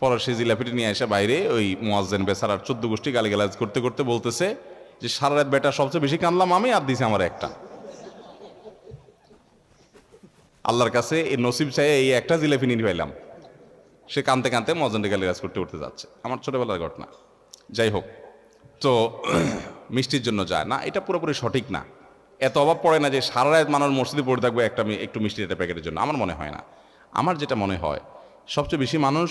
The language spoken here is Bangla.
পরে সেই জিলাপিটি নিয়ে এসে বাইরে ওই মোয়াজ্জেন বেসারার চোদ্দ গোষ্ঠী গালিগালাজ করতে করতে বলতেছে যে, সারা রাত বেটা সবচেয়ে বেশি কানলাম আমি, আর দিছি আমার একটা। আল্লাহর কাছে এই নসিব চাই এই একটা জিলাপি নিয়ে পাইলাম। সে কানতে কানতে মজনটা গালিগালাজ করতে করতে যাচ্ছে। আমার ছোটবেলার ঘটনা। যাই হোক, তো মিষ্টির জন্য যায় না, এটা পুরোপুরি সঠিক না। এত অভাব পড়ে না যে সারা রাত মানুষ মসজিদে পড়ে থাকবে একটা একটু মিষ্টি একটা প্যাকেটের জন্য। আমার মনে হয় না। আমার যেটা মনে হয়, সবচেয়ে বেশি মানুষ